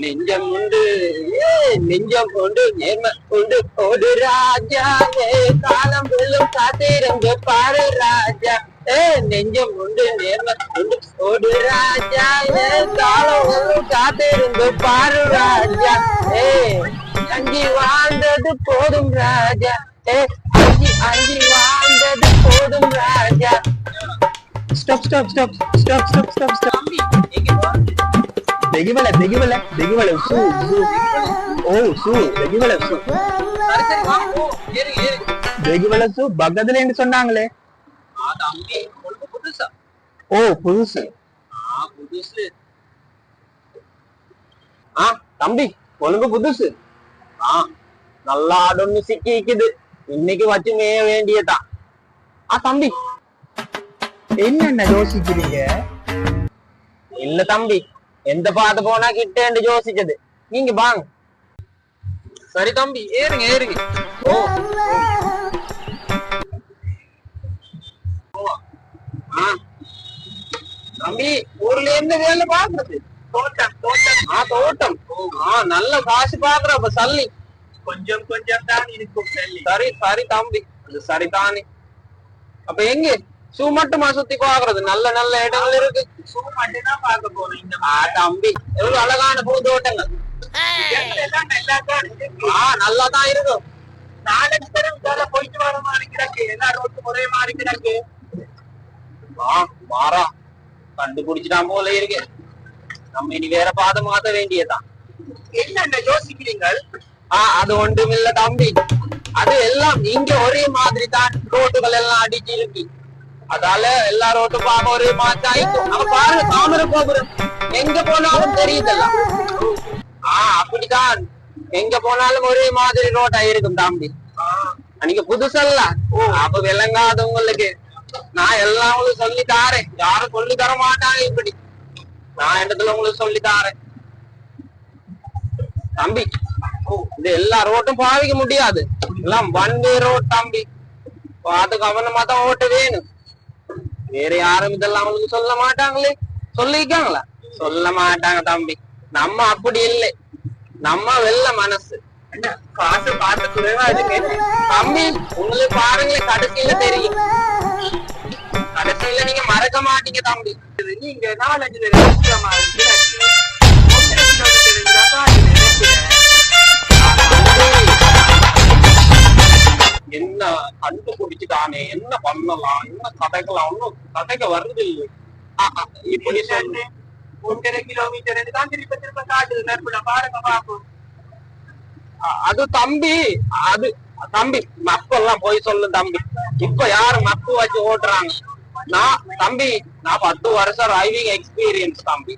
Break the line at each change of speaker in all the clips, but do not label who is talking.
நெஞ்சம் உண்டு ஏ, நெஞ்சம் உண்டு நேர்ம உண்டு. ஒரு ராஜா ஏ காலம் வெல்லும் காத்திருந்து பாரு ராஜா. ஏ நெஞ்சம் உண்டு நேர்ம உண்டு. ஒரு ராஜா ஏ காலம் வெல்லும் காத்திருந்து பாரு ராஜா. ஏ அஞ்சி வாழ்ந்தது போதும் ராஜா. ஏ அஞ்சி அஞ்சி வாழ்ந்தது போதும் ராஜா
stop stop stop stop stop stop stop Dehiwala Dehiwala Dehiwala சூ ஓ தெகிவல தெகிவல பக்கத்துல சொன்னாங்களே ஓ புதுசு
புதுசு ஆ தம்பி கொழும்பு புதுசு. ஆ நல்லா ஆடும் சிக்கிக்குது. இன்னைக்கு வச்சு மேய வேண்டியதான் ஆ தம்பி.
என்னென்ன யோசிக்கிறீங்க?
இல்ல தம்பி. எந்த பாத்து போனா கிட்டேன்னு யோசிச்சது நீங்க வாங்க. சரி தம்பி. ஏறுங்க ஏறுங்க. ஓ. தம்பி ஊர்ல என்ன வேலை பாக்குறது தோட்டம் தோட்டம். ஆ தோட்டம். ஆ நல்ல காசு பாக்குற அப்ப சல்லி. கொஞ்சம் கொஞ்சம் தான் இருக்கும் சல்லி. சரி சரி தம்பி. அது சரிதானே அப்ப எங்க? ஷூ மட்டுமா சுத்தி பாக்குறது நல்ல நல்ல இடங்கள் இருக்கு. ஷூ மட்டும் தான் பார்க்க போறோம் இந்த தம்பி. எவ்வளவு அழகான பூந்தோட்டங்கள். ஆ நல்லா தான் இருக்கும் நாலஞ்சு தரம் போயிட்டு வர மாதிரி கிடக்கு. எல்லா ரோட்டு ஒரே மாதிரி கிடக்கு. மாறா கண்டுபிடிச்சிட்டான் போல இருக்கு. நம்ம இனி வேற பாதை மாத்த வேண்டியதான் என்னென்ன யோசிக்கிறீங்கள் ஆஹ் அது ஒன்றும் இல்ல தம்பி. அது எல்லாம் இங்க ஒரே மாதிரி தான் ரோட்டுகள் எல்லாம் அடிச்சு இருக்கு அதால எல்லா ரோட்டும் பார்க்க ஒரே மாதிரி தான் நம்ம பாருங்க தாமரை கோபுரம். எங்க போனாலும் தெரியுதல்ல. ஆஹ் அப்படிதான். எங்க போனாலும் ஒரே மாதிரி ரோட்டா இருக்கும் தம்பி. அன்னைக்கு புதுசல்ல. அப்ப விளங்காதவங்களுக்கு நான் எல்லாம் உங்களுக்கு சொல்லி தாரேன். யாரும் சொல்லி தர மாட்டாங்க இப்படி. நான் இடத்துல உங்களுக்கு சொல்லி தாரேன். தம்பி இது எல்லா ரோட்டும் பாவிக்க முடியாது. எல்லாம் ஒன் வே ரோட் தம்பி. பார்த்து கவனமா தான் ஓட்டு வேணும். வேற யாரும் இதெல்லாம் அவங்களுக்கு சொல்ல மாட்டாங்களே. சொல்லிக்காங்களா சொல்ல மாட்டாங்க தம்பி. நம்ம அப்படி இல்லை. நம்ம வெள்ள மனசு. காசு பார்த்து குறைவா இருக்கு. தம்பி உங்களுக்கு பாருங்களே கடைசியில தெரியும். கடைசியில நீங்க மறக்க மாட்டீங்க தம்பி. நீங்க நாலஞ்சு பண்ணலாம் என்ன கதைக்கலாம் ஒன்னும் கதைக்க வருது இல்லை இப்படி சொல்லு ஒன்றரை கிலோமீட்டர் தான் திருப்ப திருப்ப காட்டுது நெருப்புல பாருங்க பாப்போம் அது தம்பி அது தம்பி மக்கள்லாம் போய் சொல்லு தம்பி. இப்ப யாரு மக்கு வச்சு ஓட்டுறாங்க? நான் தம்பி நான் பத்து வருஷம் டிரைவிங் எக்ஸ்பீரியன்ஸ் தம்பி.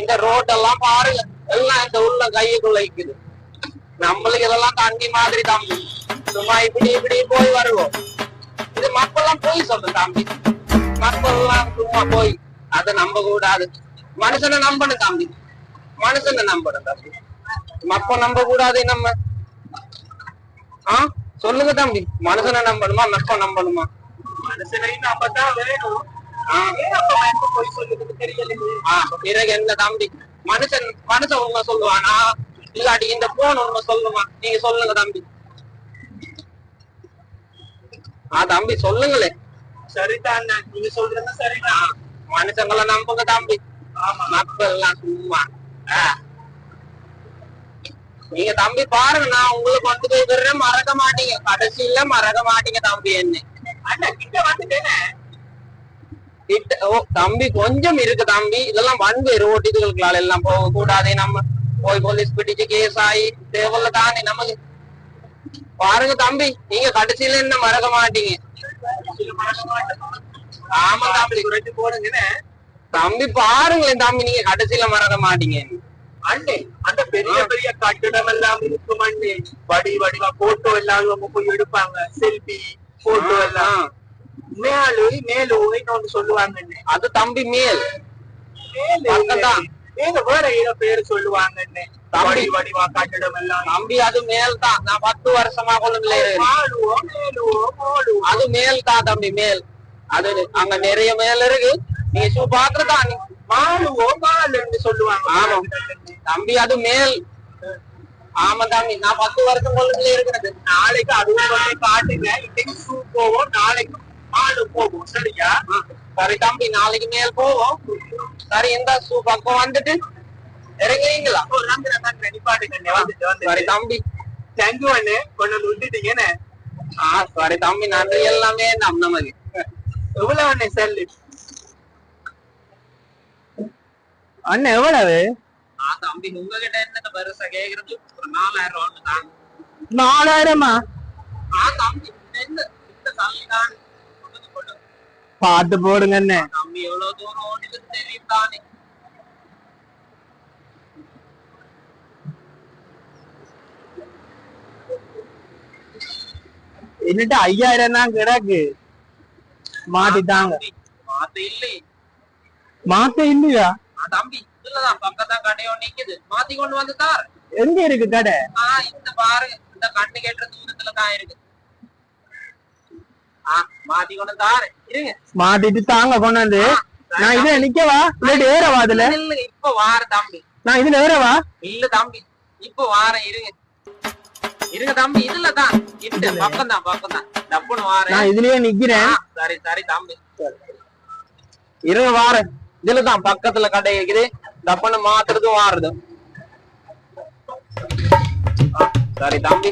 இந்த ரோட் எல்லாம் பாருங்க எல்லாம் இந்த உள்ள கையுக்குள்ள இருக்குது. நம்மளுக்கு இதெல்லாம் தண்ணி மாதிரி தம்பி. சும்மா இப்படி இப்படி போய் வருவோம். இது மக்கள்லாம் போய் சொல்லு தம்பி. மக்கள்லாம் சும்மா போய் அதை நம்ப கூடாது. மனுஷனை நம்பணும் தம்பி. மனுஷனை நம்பணும் தம்பி. மப்ப நம்ப கூடாது நம்ம. ஆ? சொல்லுங்க தம்பி. மனுஷனை நம்பணுமா மெப்ப நம்பணுமா? மனுஷனையும் நம்பத்தான் வேணும். பிறகு என்ன தம்பி? மனுஷன் மனுஷன் உண்மை சொல்லுவானா. இல்லாட்டி இந்த போன் உண்மை சொல்லுமா நீங்க சொல்லுங்க தம்பி. ஆ தம்பி சொல்லுங்களே சரிதான்? நீங்க சொல்றது சரிதான். மனுஷங்களை நம்புங்க தம்பி மக்கள் எல்லாம் சும்மா. நீங்க தம்பி பாருங்க நான் உங்களுக்கு கொண்டு போய் மறக்க மாட்டீங்க கடைசியில மறக்க மாட்டீங்க தம்பி என்ன கிட்ட வந்துட்டேனே கிட்ட ஓ தம்பி கொஞ்சம் இருக்கு தம்பி இதெல்லாம் வன்கு ரோட்டுகளால் எல்லாம் போக கூடாதே நம்ம போய் போலீஸ் பிடிச்சு கேஸ் ஆகி தேவையில்ல தானே நமக்கு பாருங்க தம்பி நீங்க கடைசியில என்ன மறக்க மாட்டீங்க? ஆமா தம்பி. போடுங்க தம்பி பாருங்களேன் தம்பி நீங்க கடைசியில மறக்க மாட்டீங்க. அண்ணே அந்த பெரிய பெரிய கட்டிடம் எல்லாம் இருக்கும் அண்ணே. வடி வடிவா போட்டோ எல்லாம் போய் எடுப்பாங்க. செல்ஃபி போட்டோ எல்லாம். மேலு மேலு இன்னொன்னு சொல்லுவாங்க அது தம்பி மேல். பக்கம்தான். நீங்க வேற ஏதோ பேரு சொல்லுவாங்கன்னு.
தம்பி.
வடி வடிவா கட்டிடம் எல்லாம்
தம்பி அது மேல் தான் நான் பத்து வருஷமா
மோடுவோ
அது மேல் தான் தம்பி மேல். அது அங்க நிறைய மேல் இருக்கு. நீங்க சூ நீ.
மாலுவோ மாலுன்னு சொல்லுவாங்க.
ஆமா. தம்பி அது மேல். ஆமா தம்பி. நான் பத்து வருஷம் கொழும்புல இருக்கிறது.
நாளைக்கு அதுவும் கொண்டு காட்டுங்க. இன்னைக்கு ஷூ போவோம் நாளைக்கு மாடு போவோம். சரியா?
சரி தம்பி நாளைக்கு மேல் போவோம். சரி இந்த சூ பக்கம் வந்துட்டு இறங்குறீங்களா? சரி
வந்து
தம்பி.
தேங்க்யூ அண்ணே கொண்டு வந்து விட்டுட்டீங்கன்னு
ஆ சரி தம்பி நன்றி. எல்லாமே நம் நமக்கு
எவ்வளவு அண்ணே செல்லு?
அண்ணன் எவ்வளவு?
ஆ தம்பி உங்ககிட்ட என்ன பெருசா கேக்குறது? ஒரு நாலாயிரம் தான்.
நாலாயிரமா?
ஆ தம்பி என்ன இந்த தள்ளி தான்.
பாத்து போடுங்க அண்ணன்
தம்பி எவ்வளவு தூரம் ஓடிட்டு தெரியும் தானே
என்னட்டு ஐயாயிரம் தான் கிடக்கு? மாத்திட்டாங்க.
தம்பி, மாத்து இல்லை.
மாத்த இல்லையா?
தம்பி இதுலதான் பக்கத்தான் கடையோ நிக்குது. மாத்தி கொண்டு வந்து தார்.
எங்க இருக்கு கடை?
ஆ இந்த பாரு. இந்த கண்ணு கேட்ட தூரத்துல தான் இருக்கு மாத்தி கொண்டு தாரு. இருங்க.
மாத்திட்டு தாங்க கொண்டாந்து. நான் இதுல நிக்கவா? இல்லாட்டி ஏறவா அதுல?
இல்ல இப்ப வார தம்பி.
நான் இதுல ஏறவா?
இல்ல தம்பி இப்ப வாரேன் இருங்க. இருங்க தம்பி இதுல தான். இந்த பக்கம் தான் பக்கம் தான். டப்புன்னு வாரேன்.
நான் இதுலயே நிக்கிறேன்.
சரி சரி தம்பி.
இருங்க வாரேன். இதுல தான் பக்கத்துல கடை இருக்குது. டப்புன்னு மாத்துறதும் வாருது. ஆ, சரி தம்பி.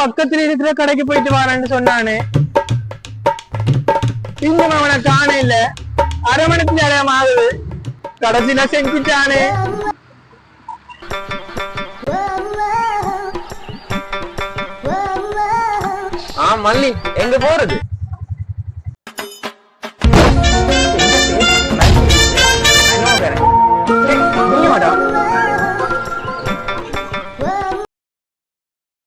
பக்கத்துல இருக்கிற கடைக்கு போயிட்டு வரேன்னு சொன்னானே. இன்னும் அவனை காண இல்ல அரை மணிக்கு நேரம் ஆகுது. கடைசியில செஞ்சுட்டானே. ஆ மல்லி எங்க போறது?